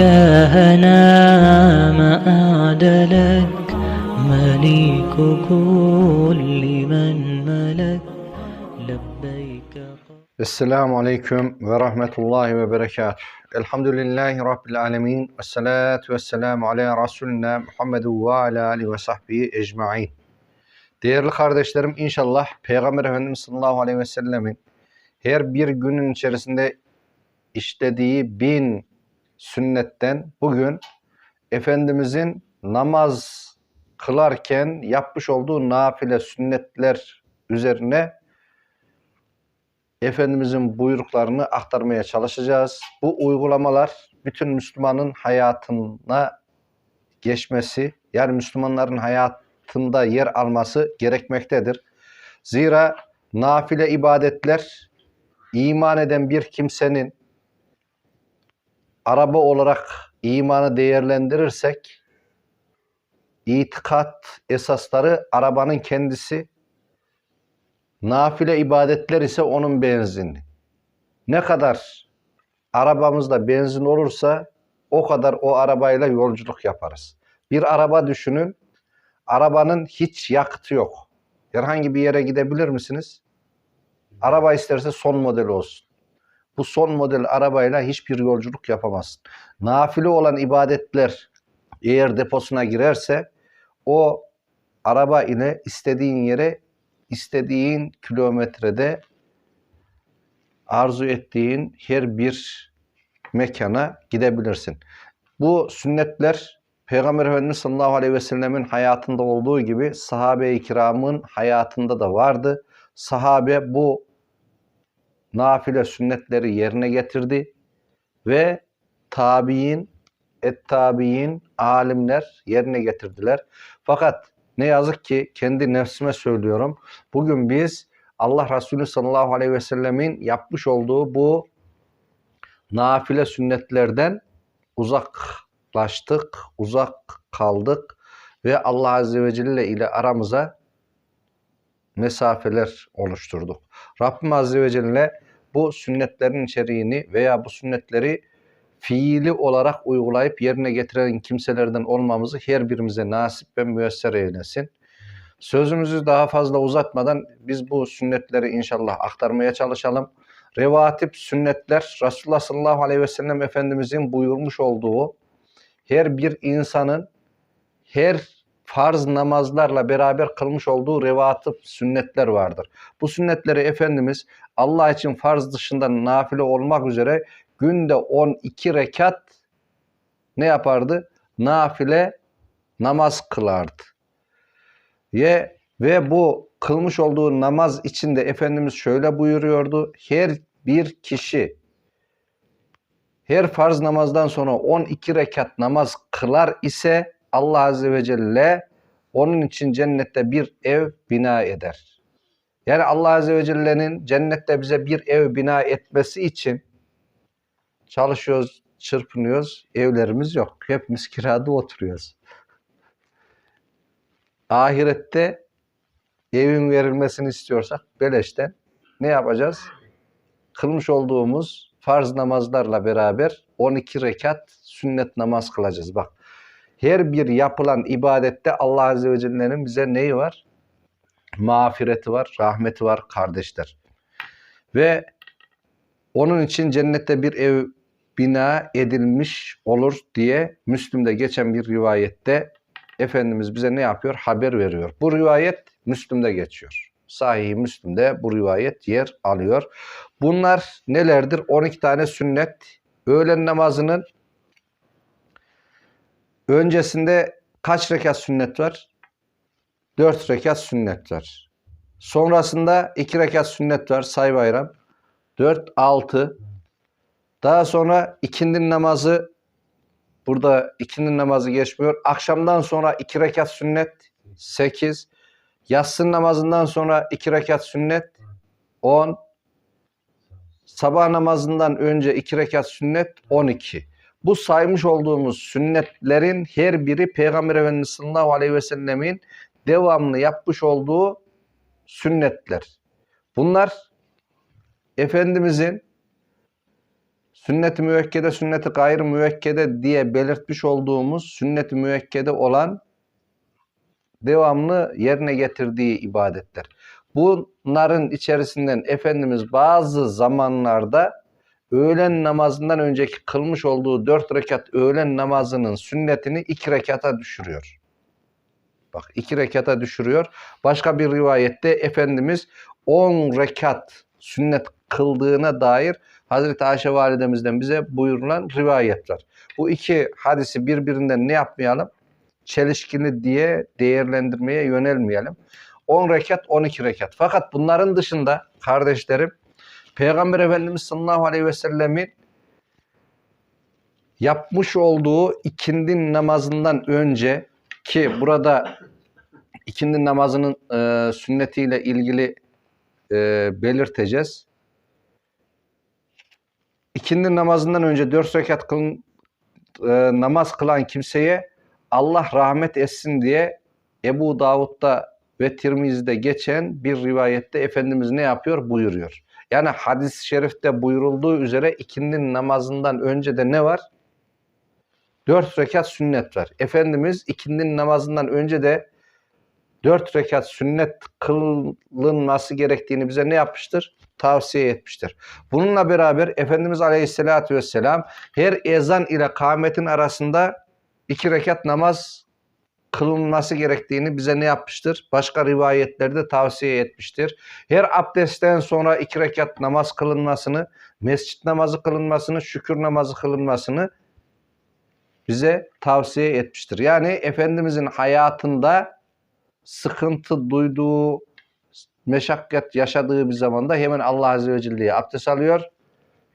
إلهنا ما أعدلك مليك كل من ملك لبيك Esselamu Aleyküm ve Rahmetullahi ve Berekatuhu. Elhamdülillahi Rabbil Alemin. Ve salatu ve selamu ala Resulina Muhammedu ve ala alihi ve sahbihi ecma'in. Değerli kardeşlerim inşallah Peygamber Efendimiz sallallahu aleyhi ve sellemin her bir günün içerisinde işlediği bin sünnetten bugün Efendimizin namaz kılarken yapmış olduğu nafile sünnetler üzerine Efendimizin buyruklarını aktarmaya çalışacağız. Bu uygulamalar bütün Müslümanın hayatına geçmesi, yani Müslümanların hayatında yer alması gerekmektedir. Zira nafile ibadetler iman eden bir kimsenin araba olarak imanı değerlendirirsek itikat esasları arabanın kendisi, Nafile ibadetler ise onun benzini. Ne kadar arabamızda benzin olursa o kadar o arabayla yolculuk yaparız. Bir araba düşünün. Arabanın hiç yakıtı yok. Herhangi bir yere gidebilir misiniz? Araba isterse son model olsun. Bu son model arabayla hiçbir yolculuk yapamazsın. Nafile olan ibadetler eğer deposuna girerse o araba ile istediğin yere istediğin kilometrede arzu ettiğin her bir mekana gidebilirsin. Bu sünnetler Peygamber Efendimiz sallallahu aleyhi ve sellemin hayatında olduğu gibi sahabe-i kiramın hayatında da vardı. Sahabe bu nafile sünnetleri yerine getirdi ve tabi'in, et-tabi'in, alimler yerine getirdiler. Fakat ne yazık ki kendi nefsime söylüyorum. Bugün biz Allah Resulü sallallahu aleyhi ve sellemin yapmış olduğu bu nafile sünnetlerden uzaklaştık, uzak kaldık ve Allah Azze ve Celle ile aramıza mesafeler oluşturduk. Rabbim Azze ve Celle bu sünnetlerin içeriğini veya bu sünnetleri fiili olarak uygulayıp yerine getiren kimselerden olmamızı her birimize nasip ve müyesser eylesin. Sözümüzü daha fazla uzatmadan biz bu sünnetleri inşallah aktarmaya çalışalım. Revatip sünnetler Resulullah sallallahu aleyhi ve sellem Efendimizin buyurmuş olduğu her bir insanın her farz namazlarla beraber kılmış olduğu revatip sünnetler vardır. Bu sünnetleri Efendimiz Allah için farz dışında nafile olmak üzere günde 12 rekat ne yapardı? Nafile namaz kılardı. Ve, ve bu kılmış olduğu namaz içinde Efendimiz şöyle buyuruyordu. Her bir kişi her farz namazdan sonra 12 rekat namaz kılar ise Allah Azze ve Celle onun için cennette bir ev bina eder. Yani Allah Azze ve Celle'nin cennette bize bir ev bina etmesi için çalışıyoruz, çırpınıyoruz, evlerimiz yok. Hepimiz kirada oturuyoruz. Ahirette evin verilmesini istiyorsak beleşten ne yapacağız? Kılmış olduğumuz farz namazlarla beraber 12 rekat sünnet namaz kılacağız. Bak her bir yapılan ibadette Allah Azze ve Celle'nin bize neyi var? Mağfireti var, rahmeti var kardeşler. Ve onun için cennette bir ev bina edilmiş olur diye Müslüm'de geçen bir rivayette Efendimiz bize ne yapıyor? Haber veriyor. Bu rivayet Müslüm'de geçiyor. Sahih Müslüm'de bu rivayet yer alıyor. Bunlar nelerdir? 12 tane sünnet. Öğlen namazının öncesinde kaç rekat sünnet var? 4 rekat sünnet var. Sonrasında 2 rekat sünnet var say bayram. 4, 6. Daha sonra ikindi namazı burada ikindi namazı geçmiyor. Akşamdan sonra 2 rekat sünnet 8. Yatsı namazından sonra 2 rekat sünnet 10. Sabah namazından önce 2 rekat sünnet 12. Bu saymış olduğumuz sünnetlerin her biri Peygamber Efendimiz sallallahu aleyhi ve sellemin devamlı yapmış olduğu sünnetler. Bunlar Efendimizin sünnet-i müekkede, sünnet-i gayrı müekkede diye belirtmiş olduğumuz sünnet-i müekkede olan devamlı yerine getirdiği ibadetler. Bunların içerisinden Efendimiz bazı zamanlarda öğlen namazından önceki kılmış olduğu dört rekat öğlen namazının sünnetini iki rekata düşürüyor. Bak iki rekata düşürüyor. Başka bir rivayette Efendimiz 10 rekat sünnet kıldığına dair Hazreti Ayşe validemizden bize buyurulan rivayet var. Bu iki hadisi birbirinden ne yapmayalım? Çelişkili diye değerlendirmeye yönelmeyelim. 10 rekat 12 rekat. Fakat bunların dışında kardeşlerim Peygamber Efendimiz sallallahu aleyhi ve sellemin yapmış olduğu ikindi namazından önce ki burada ikindi namazının e, sünnetiyle ilgili e, belirteceğiz. İkindi namazından önce dört rekat kılın, e, namaz kılan kimseye Allah rahmet etsin diye Ebu Davud'da ve Tirmizi'de geçen bir rivayette Efendimiz ne yapıyor? Buyuruyor. Yani hadis-i şerifte buyurulduğu üzere ikindi namazından önce de ne var? Dört rekat sünnet var. Efendimiz ikindi namazından önce de dört rekat sünnet kılınması gerektiğini bize ne yapmıştır? Tavsiye etmiştir. Bununla beraber Efendimiz Aleyhisselatü Vesselam her ezan ile kâmetin arasında iki rekat namaz kılınması gerektiğini bize ne yapmıştır? Başka rivayetlerde tavsiye etmiştir. Her abdestten sonra iki rekat namaz kılınmasını, mescit namazı kılınmasını, şükür namazı kılınmasını bize tavsiye etmiştir. Yani Efendimizin hayatında sıkıntı duyduğu, meşakkat yaşadığı bir zamanda hemen Allah Azze ve Celle'ye abdest alıyor,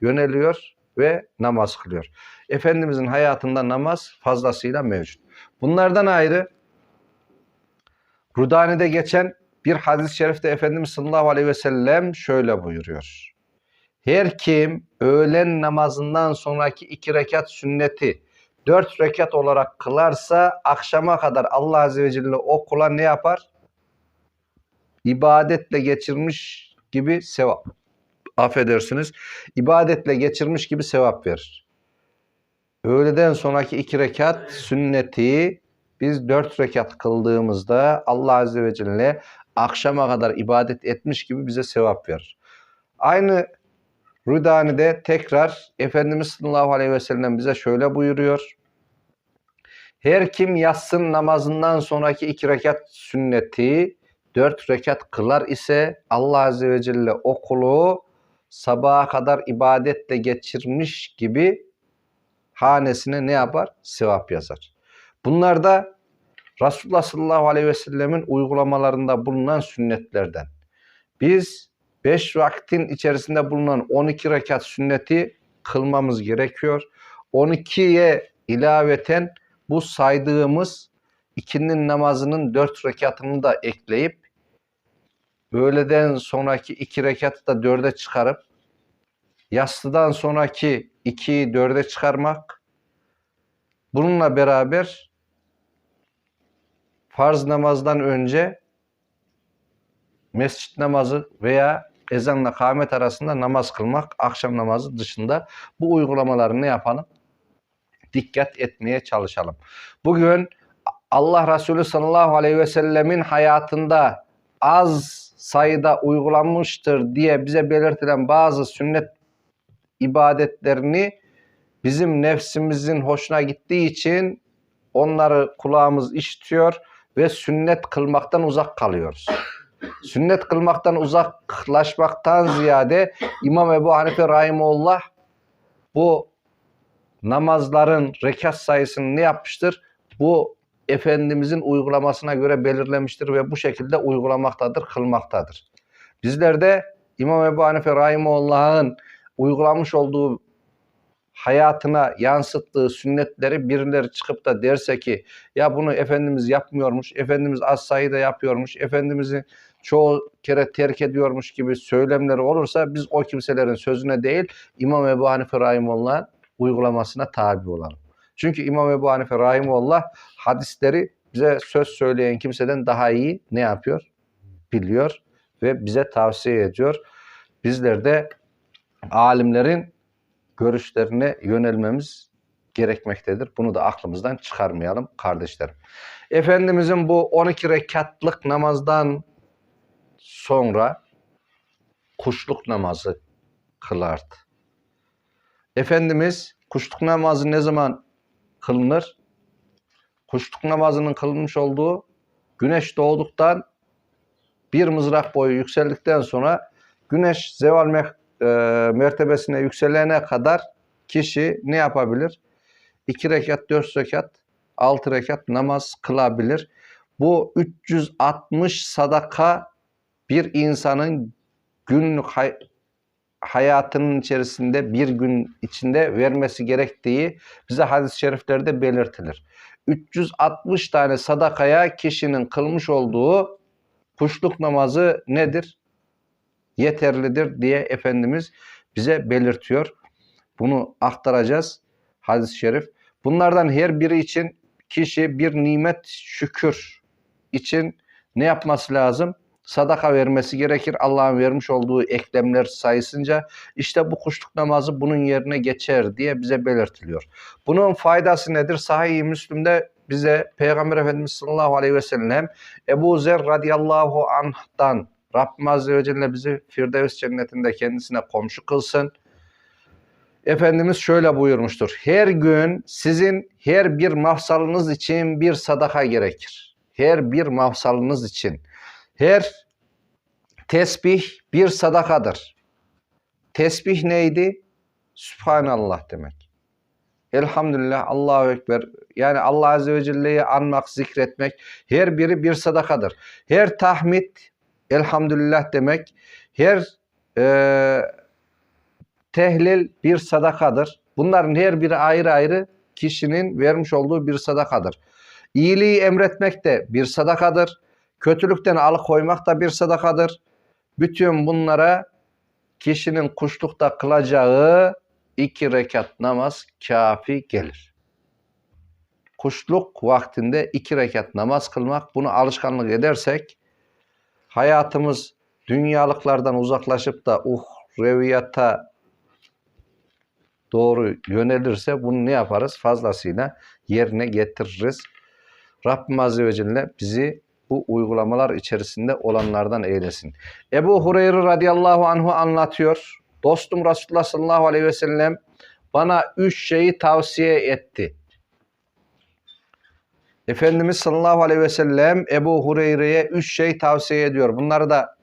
yöneliyor ve namaz kılıyor. Efendimizin hayatında namaz fazlasıyla mevcut. Bunlardan ayrı Rudani'de geçen bir hadis-i şerifte Efendimiz sallallahu aleyhi ve sellem şöyle buyuruyor. Her kim öğlen namazından sonraki iki rekat sünneti dört rekat olarak kılarsa akşama kadar Allah Azze ve Celle o kula ne yapar? İbadetle geçirmiş gibi sevap. Affedersiniz. İbadetle geçirmiş gibi sevap verir. Öğleden sonraki iki rekat sünneti biz dört rekat kıldığımızda Allah Azze ve Celle akşama kadar ibadet etmiş gibi bize sevap verir. Aynı Rudani'de tekrar Efendimiz sallallahu aleyhi ve sellem bize şöyle buyuruyor. Her kim yatsın namazından sonraki iki rekat sünneti dört rekat kılar ise Allah Azze ve Celle o kulu sabaha kadar ibadetle geçirmiş gibi hanesine ne yapar? Sevap yazar. Bunlar da Resulullah sallallahu aleyhi ve sellemin uygulamalarında bulunan sünnetlerden. Biz 5 vaktin içerisinde bulunan 12 rekat sünneti kılmamız gerekiyor. 12'ye ilaveten bu saydığımız ikinin namazının 4 rekatını da ekleyip öğleden sonraki 2 rekatı da 4'e çıkarıp yastıdan sonraki 2'yi 4'e çıkarmak bununla beraber farz namazdan önce mescit namazı veya ezanla kâmet arasında namaz kılmak akşam namazı dışında bu uygulamaları ne yapalım? Dikkat etmeye çalışalım. Bugün Allah Resulü sallallahu aleyhi ve sellemin hayatında az sayıda uygulanmıştır diye bize belirtilen bazı sünnet ibadetlerini bizim nefsimizin hoşuna gittiği için onları kulağımız işitiyor ve sünnet kılmaktan uzak kalıyoruz. Sünnet kılmaktan uzaklaşmaktan ziyade İmam Ebu Hanife Rahimullah bu namazların rekat sayısını ne yapmıştır? Bu Efendimizin uygulamasına göre belirlemiştir ve bu şekilde uygulamaktadır, kılmaktadır. Bizler de İmam Ebu Hanife Rahimullah'ın uygulamış olduğu hayatına yansıttığı sünnetleri birileri çıkıp da derse ki ya bunu Efendimiz yapmıyormuş, Efendimiz az sayıda yapıyormuş, Efendimiz'i çoğu kere terk ediyormuş gibi söylemleri olursa biz o kimselerin sözüne değil İmam Ebu Hanife Rahimullah'ın uygulamasına tabi olalım. Çünkü İmam Ebu Hanife Rahimullah hadisleri bize söz söyleyen kimseden daha iyi ne yapıyor? Biliyor ve bize tavsiye ediyor. Bizler de alimlerin görüşlerine yönelmemiz gerekmektedir. Bunu da aklımızdan çıkarmayalım kardeşlerim. Efendimizin bu 12 rekatlık namazdan sonra kuşluk namazı kılardı. Efendimiz kuşluk namazı ne zaman kılınır? Kuşluk namazının kılınmış olduğu güneş doğduktan bir mızrak boyu yükseldikten sonra güneş zeval e, mertebesine yükselene kadar kişi ne yapabilir? 2 rekat, 4 rekat, 6 rekat namaz kılabilir. Bu 360 sadaka bir insanın günlük hay- hayatının içerisinde bir gün içinde vermesi gerektiği bize hadis-i şeriflerde belirtilir. 360 tane sadakaya kişinin kılmış olduğu kuşluk namazı nedir? Yeterlidir diye Efendimiz bize belirtiyor. Bunu aktaracağız hadis-i şerif. Bunlardan her biri için kişi bir nimet şükür için ne yapması lazım? Sadaka vermesi gerekir. Allah'ın vermiş olduğu eklemler sayısınca işte bu kuşluk namazı bunun yerine geçer diye bize belirtiliyor. Bunun faydası nedir? Sahih-i Müslim'de bize Peygamber Efendimiz sallallahu aleyhi ve sellem Ebu Zer radıyallahu anh'tan Rabbim Azze ve Celle bizi Firdevs cennetinde kendisine komşu kılsın. Efendimiz şöyle buyurmuştur. Her gün sizin her bir mafsalınız için bir sadaka gerekir. Her bir mafsalınız için. Her tesbih bir sadakadır. Tesbih neydi? Sübhanallah demek. Elhamdülillah, Allahu Ekber. Yani Allah Azze ve Celle'yi anmak, zikretmek her biri bir sadakadır. Her tahmid elhamdülillah demek. Her e, tehlil bir sadakadır. Bunların her biri ayrı ayrı kişinin vermiş olduğu bir sadakadır. İyiliği emretmek de bir sadakadır. Kötülükten alıkoymak da bir sadakadır. Bütün bunlara kişinin kuşlukta kılacağı iki rekat namaz kafi gelir. Kuşluk vaktinde iki rekat namaz kılmak, bunu alışkanlık edersek hayatımız dünyalıklardan uzaklaşıp da uhreviyata doğru yönelirse bunu ne yaparız? Fazlasıyla yerine getiririz. Rabbim Azze ve Celle bizi bu uygulamalar içerisinde olanlardan eylesin. Ebu Hureyre radıyallahu anhu anlatıyor. Dostum Resulullah sallallahu aleyhi ve sellem bana üç şeyi tavsiye etti. Efendimiz sallallahu aleyhi ve sellem Ebu Hureyre'ye üç şey tavsiye ediyor. Bunları da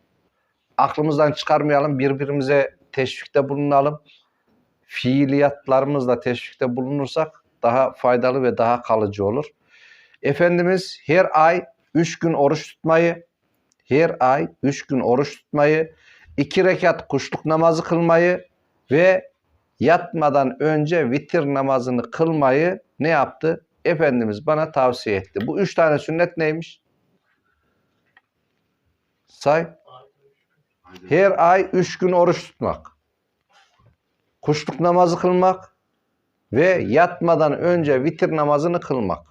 aklımızdan çıkarmayalım. Birbirimize teşvikte bulunalım. Fiiliyatlarımızla teşvikte bulunursak daha faydalı ve daha kalıcı olur. Efendimiz her ay üç gün oruç tutmayı, her ay üç gün oruç tutmayı, iki rekat kuşluk namazı kılmayı ve yatmadan önce vitir namazını kılmayı ne yaptı? Efendimiz bana tavsiye etti. Bu üç tane sünnet neymiş? Say. Her ay üç gün oruç tutmak. Kuşluk namazı kılmak ve yatmadan önce vitir namazını kılmak.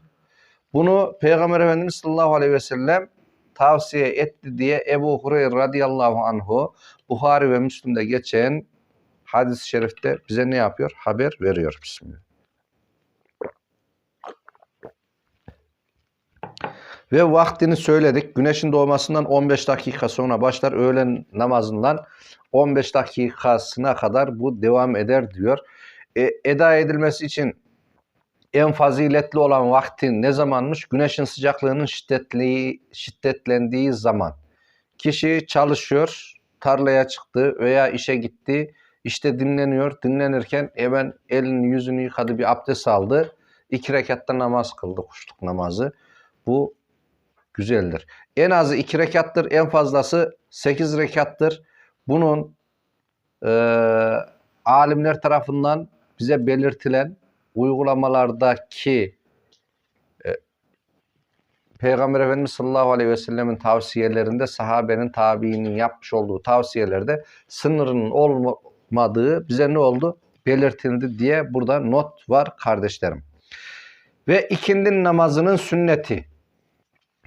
Bunu Peygamber Efendimiz sallallahu aleyhi ve sellem tavsiye etti diye Ebu Hureyre radıyallahu anhu Buhari ve Müslim'de geçen hadis-i şerifte bize ne yapıyor? Haber veriyor. Bismillah. Ve vaktini söyledik. Güneşin doğmasından 15 dakika sonra başlar. Öğlen namazından 15 dakikasına kadar bu devam eder diyor. E, eda edilmesi için en faziletli olan vakti ne zamanmış? Güneşin sıcaklığının şiddetli, şiddetlendiği zaman. Kişi çalışıyor, tarlaya çıktı veya işe gitti. İşte dinleniyor. Dinlenirken hemen elini yüzünü yıkadı bir abdest aldı. İki rekatta namaz kıldı kuşluk namazı. Bu güzeldir. En azı iki rekattır. En fazlası sekiz rekattır. Bunun e, alimler tarafından bize belirtilen uygulamalardaki e, Peygamber Efendimiz sallallahu aleyhi ve sellemin tavsiyelerinde sahabenin tabiinin yapmış olduğu tavsiyelerde sınırının olmadığı bize ne oldu? Belirtildi diye burada not var kardeşlerim. Ve ikindin namazının sünneti.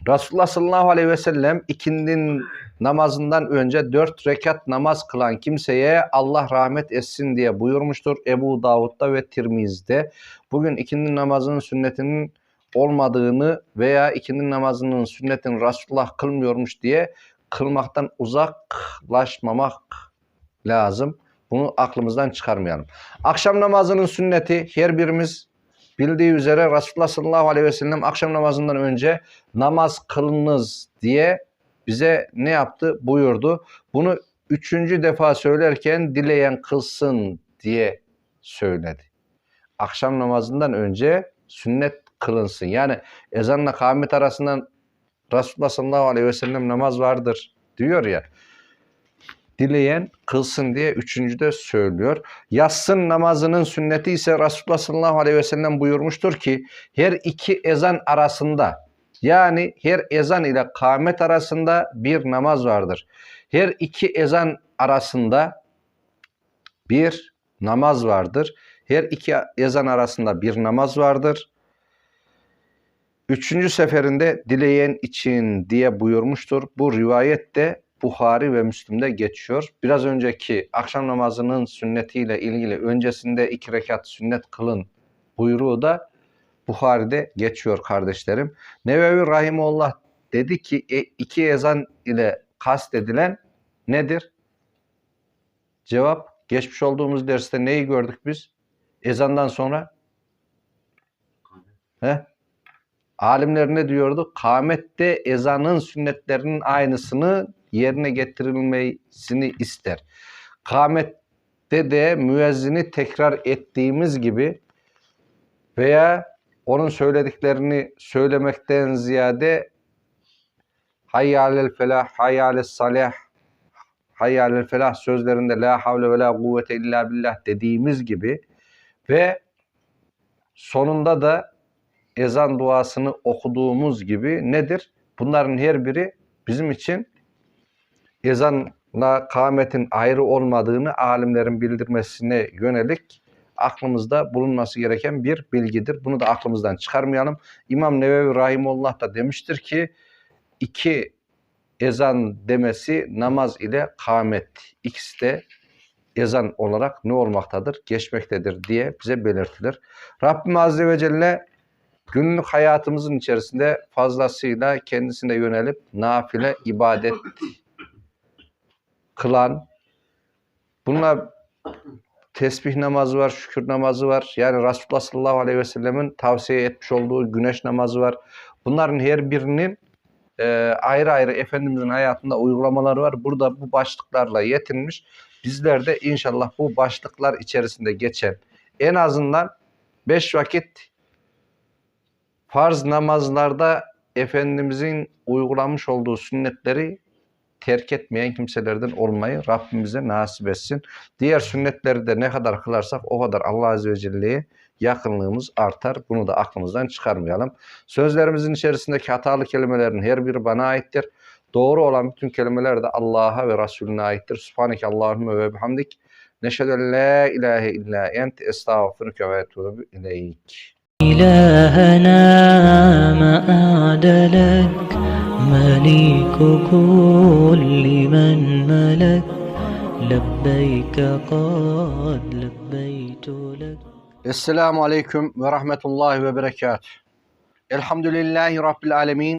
Resulullah sallallahu aleyhi ve sellem ikindin namazından önce dört rekat namaz kılan kimseye Allah rahmet etsin diye buyurmuştur. Ebu Davud'da ve Tirmiz'de. Bugün ikindi namazının sünnetinin olmadığını veya ikindi namazının sünnetini Resulullah kılmıyormuş diye kılmaktan uzaklaşmamak lazım. Bunu aklımızdan çıkarmayalım. Akşam namazının sünneti her birimiz bildiği üzere Resulullah sallallahu aleyhi ve sellem akşam namazından önce namaz kılınız diye bize ne yaptı? Buyurdu. Bunu üçüncü defa söylerken dileyen kılsın diye söyledi. Akşam namazından önce sünnet kılınsın. Yani ezanla kâhmet arasından Resulullah sallallahu aleyhi ve sellem namaz vardır diyor ya. Dileyen kılsın diye üçüncü de söylüyor. Yatsın namazının sünneti ise Resulullah sallallahu aleyhi ve sellem buyurmuştur ki her iki ezan arasında yani her ezan ile kâmet arasında bir namaz vardır. Her iki ezan arasında bir namaz vardır. Her iki ezan arasında bir namaz vardır. Üçüncü seferinde dileyen için diye buyurmuştur. Bu rivayet de Buhari ve Müslim'de geçiyor. Biraz önceki akşam namazının sünnetiyle ilgili öncesinde iki rekat sünnet kılın buyruğu da Buhari'de geçiyor kardeşlerim. Nevevi Rahimullah dedi ki e, iki ezan ile kastedilen nedir? Cevap geçmiş olduğumuz derste neyi gördük biz? Ezandan sonra He? Alimler ne diyordu? Kâmette ezanın sünnetlerinin aynısını yerine getirilmesini ister. Kâmette de müezzini tekrar ettiğimiz gibi veya onun söylediklerini söylemekten ziyade hayyalel felah, hayyalel salah, hayyalel felah sözlerinde la havle ve la kuvvete illa billah dediğimiz gibi ve sonunda da ezan duasını okuduğumuz gibi nedir? Bunların her biri bizim için ezanla kâmetin ayrı olmadığını alimlerin bildirmesine yönelik aklımızda bulunması gereken bir bilgidir. Bunu da aklımızdan çıkarmayalım. İmam Nevevi Rahimullah da demiştir ki iki ezan demesi namaz ile kâmet ikisi de ezan olarak ne olmaktadır? Geçmektedir diye bize belirtilir. Rabbim Azze ve Celle günlük hayatımızın içerisinde fazlasıyla kendisine yönelip nafile ibadet kılan bunlar tesbih namazı var, şükür namazı var. Yani Resulullah sallallahu aleyhi ve sellemin tavsiye etmiş olduğu güneş namazı var. Bunların her birinin e, ayrı ayrı Efendimizin hayatında uygulamaları var. Burada bu başlıklarla yetinmiş. Bizler de inşallah bu başlıklar içerisinde geçen en azından beş vakit farz namazlarda Efendimizin uygulamış olduğu sünnetleri terk etmeyen kimselerden olmayı Rabbimize nasip etsin. Diğer sünnetleri de ne kadar kılarsak o kadar Allah Azze ve Celle'ye yakınlığımız artar. Bunu da aklımızdan çıkarmayalım. Sözlerimizin içerisindeki hatalı kelimelerin her biri bana aittir. Doğru olan bütün kelimeler de Allah'a ve Resulüne aittir. Subhaneke Allahümme ve bihamdik. Neşhedü la ilahe illa ent estağfurüke ve etûbü ileyk. إلهنا ما أعد لك مليك كل من ملك لبيك قد لبيت لك. السلام عليكم ورحمة الله وبركاته. الحمد لله رب العالمين.